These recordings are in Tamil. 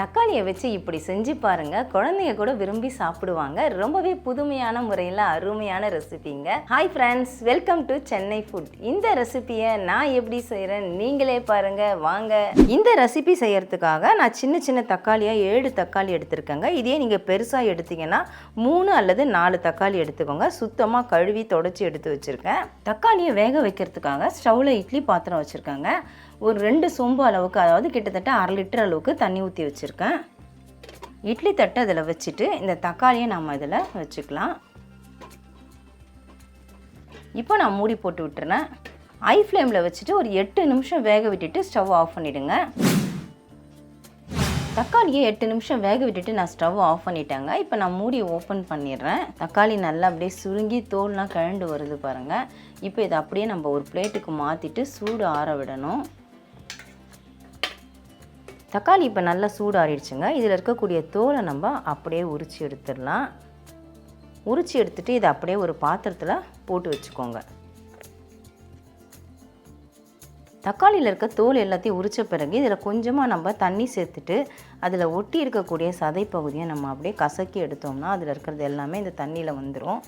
தக்காளியை வச்சு இப்படி செஞ்சு பாருங்க. குழந்தைங்க கூட விரும்பி சாப்பிடுவாங்க. ரொம்பவே புதுமையான முறையில் அருமையான ரெசிபிங்க. Hi friends welcome to Chennai food இந்த ரெசிபியை நான் எப்படி செய்கிறேன் நீங்களே பாருங்க. வாங்க. இந்த ரெசிபி செய்யறதுக்காக நான் சின்ன சின்ன தக்காளியாக ஏழு தக்காளி எடுத்திருக்கேங்க. இதே நீங்கள் பெருசாக எடுத்தீங்கன்னா மூணு அல்லது நாலு தக்காளி எடுத்துக்கோங்க. சுத்தமாக கழுவி தொடச்சி எடுத்து வச்சுருக்கேன். தக்காளியை வேக வைக்கிறதுக்காக ஸ்டவ்வில் இட்லி பாத்திரம் வச்சுருக்காங்க. ஒரு ரெண்டு சொம்பு அளவுக்கு அதாவது கிட்டத்தட்ட அரை லிட்டர் அளவுக்கு தண்ணி ஊற்றி வச்சுருக்கேன். இட்லி தட்டை அதில் வச்சுட்டு இந்த தக்காளியை நம்ம இதில் வச்சுக்கலாம். இப்போ நான் மூடி போட்டு விட்டுறேன். ஐ ஃப்ளேமில் வச்சுட்டு ஒரு எட்டு நிமிஷம் வேக விட்டுட்டு ஸ்டவ் ஆஃப் பண்ணிவிடுங்க தக்காளியை எட்டு நிமிஷம் வேக விட்டுட்டு நான் ஸ்டவ் ஆஃப் பண்ணிட்டேங்க. இப்போ நான் மூடி ஓப்பன் பண்ணிடுறேன். தக்காளி நல்லா அப்படியே சுருங்கி தோல்லாம் கழண்டு வருது பாருங்கள் இப்போ இதை அப்படியே நம்ம ஒரு பிளேட்டுக்கு மாற்றிட்டு சூடு ஆற விடணும். தக்காளி இப்போ நல்லா சூடாறிடுச்சுங்க. இதில் இருக்கக்கூடிய தோலை நம்ம அப்படியே உரித்து எடுத்துடலாம். உரித்து எடுத்துட்டு இதை அப்படியே ஒரு பாத்திரத்தில் போட்டு வச்சுக்கோங்க. தக்காளியில் இருக்க தோல் எல்லாத்தையும் உரித்த பிறகு இதில் கொஞ்சமாக நம்ம தண்ணி சேர்த்துட்டு அதில் ஒட்டி இருக்கக்கூடிய சதை பகுதியை நம்ம அப்படியே கசக்கி எடுத்தோம்னா அதில் இருக்கிறது எல்லாமே இந்த தண்ணியில் வந்துடும்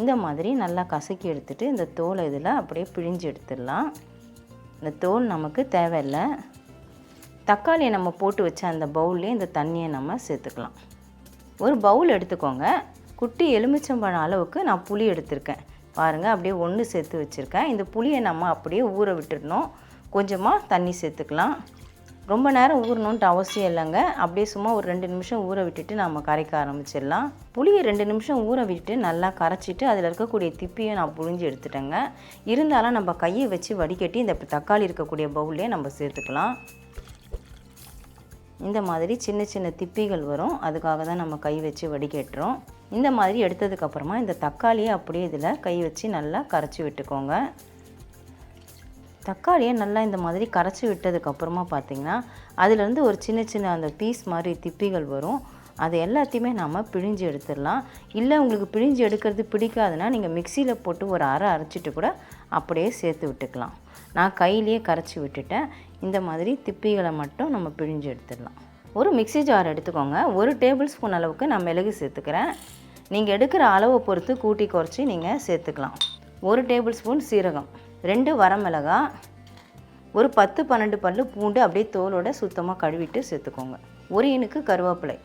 இந்த மாதிரி நல்லா கசக்கி எடுத்துட்டு இந்த தோலை இதில் அப்படியே பிழிஞ்சு எடுத்துடலாம். இந்த தோல் நமக்கு தேவையில்லை. தக்காளியை நம்ம போட்டு வச்ச அந்த பவுல்லே இந்த தண்ணியை நம்ம சேர்த்துக்கலாம். ஒரு பவுல் எடுத்துக்கோங்க. குட்டி எலுமிச்சம்பழம் அளவுக்கு நான் புளி எடுத்திருக்கேன். பாருங்கள் அப்படியே ஒன்று சேர்த்து வச்சுருக்கேன். இந்த புளியை நம்ம அப்படியே ஊற விட்டுடணும். கொஞ்சமாக தண்ணி சேர்த்துக்கலாம். ரொம்ப நேரம் ஊறணுன்ட்டு அவசியம் இல்லைங்க. அப்படியே சும்மா ஒரு ரெண்டு நிமிஷம் ஊற விட்டுட்டு நம்ம கரைக்க ஆரம்பிச்சிடலாம். புளியை ரெண்டு நிமிஷம் ஊற விட்டு நல்லா கரைச்சிட்டு அதில் இருக்கக்கூடிய திப்பியை நான் புழிஞ்சு எடுத்துட்டேங்க. இருந்தாலும் நம்ம கையை வச்சு வடிகட்டி இந்த தக்காளி இருக்கக்கூடிய பவுல்லே நம்ம சேர்த்துக்கலாம். இந்த மாதிரி சின்ன சின்ன திப்பிகள் வரும். அதுக்காக தான் நம்ம கை வச்சு வடிகட்டுறோம். இந்த மாதிரி எடுத்ததுக்கப்புறமா இந்த தக்காளியை அப்படியே இதில் கை வச்சு நல்லா கரைச்சி விட்டுக்கோங்க. தக்காளியை நல்லா இந்த மாதிரி கரைச்சி விட்டதுக்கப்புறமா பார்த்திங்கன்னா அதுலேருந்து ஒரு சின்ன சின்ன அந்த பீஸ் மாதிரி திப்பிகள் வரும். அது எல்லாத்தையுமே நம்ம பிழிஞ்சு எடுத்துடலாம். இல்லை உங்களுக்கு பிழிஞ்சு எடுக்கிறது பிடிக்காதுன்னா நீங்கள் மிக்சியில் போட்டு ஒரு அரை அரைச்சிட்டு கூட அப்படியே சேர்த்து விட்டுக்கலாம். நான் கையிலேயே கரைச்சி விட்டுட்டேன். இந்த மாதிரி திப்பிகளை மட்டும் நம்ம பிழிஞ்சு எடுத்துடலாம். ஒரு மிக்ஸி ஜார் எடுத்துக்கோங்க. ஒரு டேபிள் ஸ்பூன் அளவுக்கு நான் மிளகு சேர்த்துக்கிறேன். நீங்கள் எடுக்கிற அளவை பொறுத்து கூட்டி குறைச்சி நீங்கள் சேர்த்துக்கலாம். ஒரு டேபிள் ஸ்பூன் சீரகம் ரெண்டு வரமிளகா ஒரு பத்து பன்னெண்டு பல்லு பூண்டு அப்படியே தோலோட சுத்தமாக கழுவிட்டு சேர்த்துக்கோங்க. ஒரு இனுக்கு கருவேப்பிலை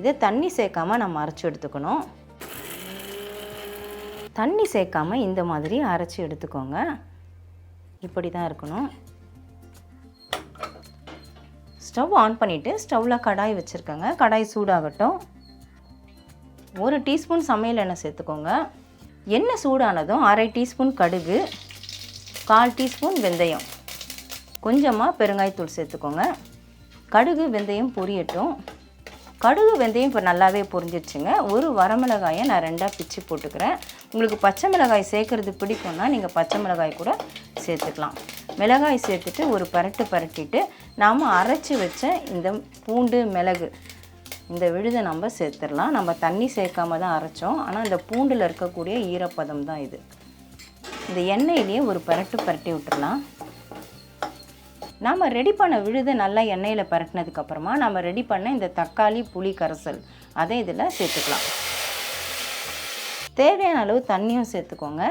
இதை தண்ணி சேர்க்காம நம்ம அரைச்சி எடுத்துக்கணும். தண்ணி சேர்க்காமல் இந்த மாதிரி அரைச்சி எடுத்துக்கோங்க. இப்படி தான் இருக்கணும். ஸ்டவ் ஆன் பண்ணிவிட்டு ஸ்டவ்வில் கடாய் வச்சுருக்கேங்க. கடாய் சூடாகட்டும். ஒரு டீஸ்பூன் சமையல் எண்ணெய் சேர்த்துக்கோங்க. எண்ணெய் சூடானதும் அரை டீஸ்பூன் கடுகு கால் டீஸ்பூன் வெந்தயம். கொஞ்சமாக பெருங்காயத்தூள் சேர்த்துக்கோங்க. கடுகு வெந்தயம் பொரியட்டும். கடுகு வெந்தயம் இப்போ நல்லாவே பொரிஞ்சிடுச்சுங்க ஒரு வரமிளகாயை நான் ரெண்டாக பிச்சு போட்டுக்கிறேன். உங்களுக்கு பச்சை மிளகாய் சேர்க்குறது பிடிக்கும்னா நீங்கள் பச்சை மிளகாய் கூட சேர்த்துக்கலாம். மிளகாய் சேர்த்துட்டு ஒரு பரட்டு பரட்டிட்டு நாம் அரைச்சி வச்ச இந்த பூண்டு மிளகு இந்த விழுதை நம்ம சேர்த்துடலாம். நம்ம தண்ணி சேர்க்காம தான் அரைச்சோம். ஆனால் இந்த பூண்டில் இருக்கக்கூடிய ஈரப்பதம் தான் இது. இந்த எண்ணெயிலேயே ஒரு பரட்டு பரட்டி விட்டுடலாம். நாம் ரெடி பண்ண விழுது நல்லா எண்ணெயில் பரட்டினதுக்கப்புறமா நம்ம ரெடி பண்ண இந்த தக்காளி புளி கரைசல். அதை இதில் சேர்த்துக்கலாம். தேவையான அளவு தண்ணியும் சேர்த்துக்கோங்க.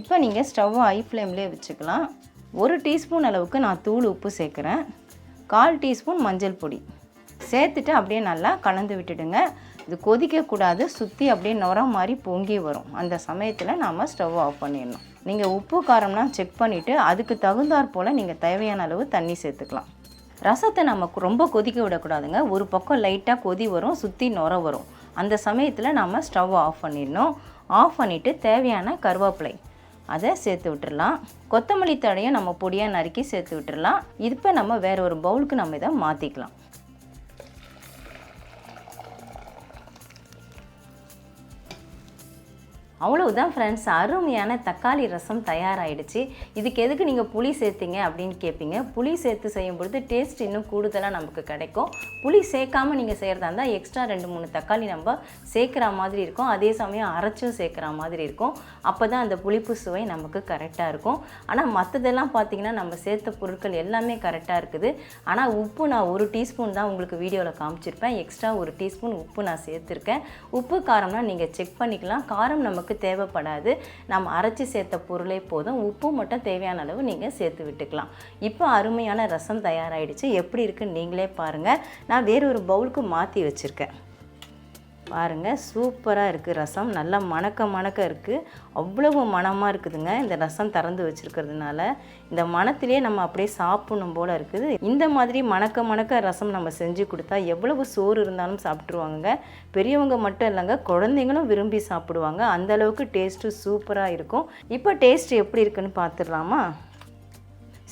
இப்போ நீங்கள் ஸ்டவ் ஐ ஃப்ளேம்லேயே வச்சுக்கலாம். ஒரு டீஸ்பூன் அளவுக்கு நான் தூள் உப்பு சேர்க்குறேன். கால் டீஸ்பூன் மஞ்சள் பொடி. சேர்த்துட்டு அப்படியே நல்லா கலந்து விட்டுடுங்க. இது கொதிக்கக்கூடாது சுற்றி அப்படியே நுரம் மாதிரி பொங்கி வரும். அந்த சமயத்தில் நாம் ஸ்டவ் ஆஃப் பண்ணிடணும். நீங்கள் உப்பு காரம்லாம் செக் பண்ணிவிட்டு அதுக்கு தகுந்தாற் போல் நீங்கள் தேவையான அளவு தண்ணி சேர்த்துக்கலாம். ரசத்தை நம்ம ரொம்ப கொதிக்க விடக்கூடாதுங்க. ஒரு பக்கம் லைட்டாக கொதி வரும் சுற்றி நுர வரும். அந்த சமயத்தில் நம்ம ஸ்டவ் ஆஃப் பண்ணிடணும். ஆஃப் பண்ணிவிட்டு தேவையான கருவேப்பிலை அதை சேர்த்து விட்டுடலாம் கொத்தமல்லி தழையும் நம்ம பொடியாக நறுக்கி சேர்த்து விட்டுடலாம் இப்போ நம்ம வேற ஒரு பவுலுக்கு நம்ம இதை மாற்றிக்கலாம் அவ்வளவுதான் ஃப்ரெண்ட்ஸ் அருமையான தக்காளி ரசம் தயாராகிடுச்சு இதுக்கு எதுக்கு நீங்கள் புளி சேர்த்திங்க அப்படின்னு கேட்பீங்க புளி சேர்த்து செய்யும் பொழுது டேஸ்ட் இன்னும் கூடுதலாக நமக்கு கிடைக்கும். புளி சேர்க்காம நீங்கள் செய்கிறதா இருந்தால் எக்ஸ்ட்ரா ரெண்டு மூணு தக்காளி நம்ம சேர்க்குற மாதிரி இருக்கும். அதே சமயம் அரைச்சும் சேர்க்குற மாதிரி இருக்கும். அப்போ தான் அந்த புளிப்பு சுவை நமக்கு கரெக்டாக இருக்கும். ஆனால் மற்றதெல்லாம் பார்த்தீங்கன்னா நம்ம சேர்த்த பொருட்கள் எல்லாமே கரெக்டாக இருக்குது. ஆனால் உப்பு நான் ஒரு டீஸ்பூன் தான் உங்களுக்கு வீடியோவில் காமிச்சிருப்பேன். எக்ஸ்ட்ரா ஒரு டீஸ்பூன் உப்பு நான் சேர்த்துருக்கேன். உப்பு காரம்னால் நீங்கள் செக் பண்ணிக்கலாம். காரம் நமக்கு தேவைப்படாது. நம்ம அரைச்சி சேர்த்த பொருளே போதும். உப்பு மட்டும் தேவையான அளவு நீங்கள் சேர்த்து விட்டுக்கலாம். இப்போ அருமையான ரசம் தயாராகிடுச்சு எப்படி இருக்குன்னு நீங்களே பாருங்கள் நான் வேறு ஒரு பவுலுக்கு மாற்றி வச்சுருக்கேன். பாருங்கள் சூப்பராக இருக்குது ரசம். நல்லா மணக்க மணக்க இருக்குது அவ்வளவு மணமாக இருக்குதுங்க. இந்த ரசம் திறந்து வச்சுருக்கிறதுனால இந்த மணத்திலே நம்ம அப்படியே சாப்பிடணும் போல் இருக்குது. இந்த மாதிரி மணக்க மணக்க ரசம் நம்ம செஞ்சு கொடுத்தா எவ்வளவு சோறு இருந்தாலும் சாப்பிட்ருவாங்க பெரியவங்க மட்டும் இல்லைங்க குழந்தைங்களும் விரும்பி சாப்பிடுவாங்க. அந்தளவுக்கு டேஸ்ட்டு சூப்பராக இருக்கும். இப்போ டேஸ்ட் எப்படி இருக்குன்னு பார்த்துடலாமா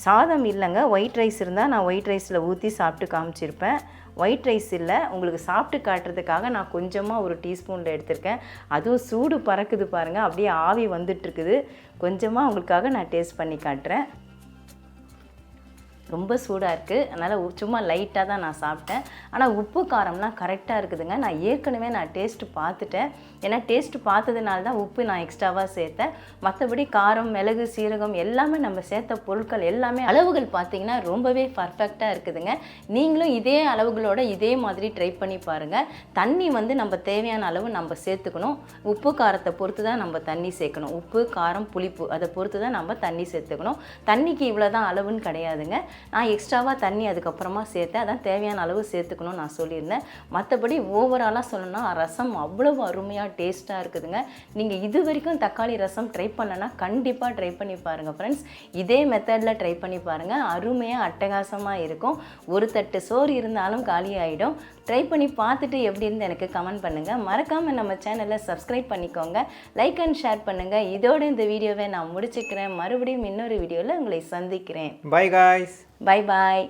சாதம் இல்லைங்க ஒயிட் ரைஸ் இருந்தால் நான் ஒயிட் ரைஸில் ஊற்றி சாப்பிட்டு காமிச்சிருப்பேன். ஒயிட் ரைஸ் இல்லை உங்களுக்கு சாப்பிட்டு காட்டுறதுக்காக நான் கொஞ்சமாக ஒரு டீஸ்பூனில் எடுத்திருக்கேன். அதுவும் சூடு பறக்குது பாருங்கள் அப்படியே ஆவி வந்துட்டுருக்குது கொஞ்சமாக உங்களுக்காக நான் டேஸ்ட் பண்ணி காட்டுறேன். ரொம்ப சூடாக இருக்குது அதனால் சும்மா லைட்டாக தான் நான் சாப்பிட்டேன். ஆனால் உப்பு காரம்லாம் கரெக்டாக இருக்குதுங்க. நான் ஏற்கனவே நான் டேஸ்ட்டு பார்த்துட்டேன். ஏன்னா டேஸ்ட்டு பார்த்ததுனால தான் உப்பு நான் எக்ஸ்ட்ராவாக சேர்த்தேன். மற்றபடி காரம் மிளகு சீரகம் எல்லாமே நம்ம சேர்த்த பொருட்கள் எல்லாமே அளவுகள் பார்த்திங்கன்னா ரொம்பவே பர்ஃபெக்டாக இருக்குதுங்க. நீங்களும் இதே அளவுகளோட இதே மாதிரி ட்ரை பண்ணி பாருங்கள் தண்ணி வந்து நம்ம தேவையான அளவு நம்ம சேர்த்துக்கணும். உப்பு காரத்தை பொறுத்து தான் நம்ம தண்ணி சேர்க்கணும். உப்பு காரம் புளிப்பு அதை பொறுத்து தான் நம்ம தண்ணி சேர்த்துக்கணும். தண்ணிக்கு இவ்வளோ தான் அளவுன்னு கிடையாதுங்க. நான் எக்ஸ்ட்ராவாக தண்ணி அதுக்கப்புறமா சேர்த்தேன். அதான் தேவையான அளவு சேர்த்துக்கணும்னு நான் சொல்லியிருந்தேன். மற்றபடி ஓவராலாக சொல்லணும்னா ரசம் அவ்வளவு அருமையாக டேஸ்ட்டாக இருக்குதுங்க. நீங்கள் இது வரைக்கும் தக்காளி ரசம் ட்ரை பண்ணலன்னா கண்டிப்பாக ட்ரை பண்ணி பாருங்கள் ஃப்ரெண்ட்ஸ் இதே மெத்தடில் ட்ரை பண்ணி பாருங்கள் அருமையாக அட்டகாசமாக இருக்கும். ஒரு தட்டு சோறு இருந்தாலும் காலி ஆகிடும் ட்ரை பண்ணி பார்த்துட்டு எப்படி இருந்து எனக்கு கமெண்ட் பண்ணுங்கள் மறக்காமல் நம்ம சேனலை சப்ஸ்கிரைப் பண்ணிக்கோங்க. லைக் அண்ட் ஷேர் பண்ணுங்கள் இதோட இந்த வீடியோவை நான் முடிச்சுக்கிறேன். மறுபடியும் இன்னொரு வீடியோவில் உங்களை சந்திக்கிறேன். By guys bye bye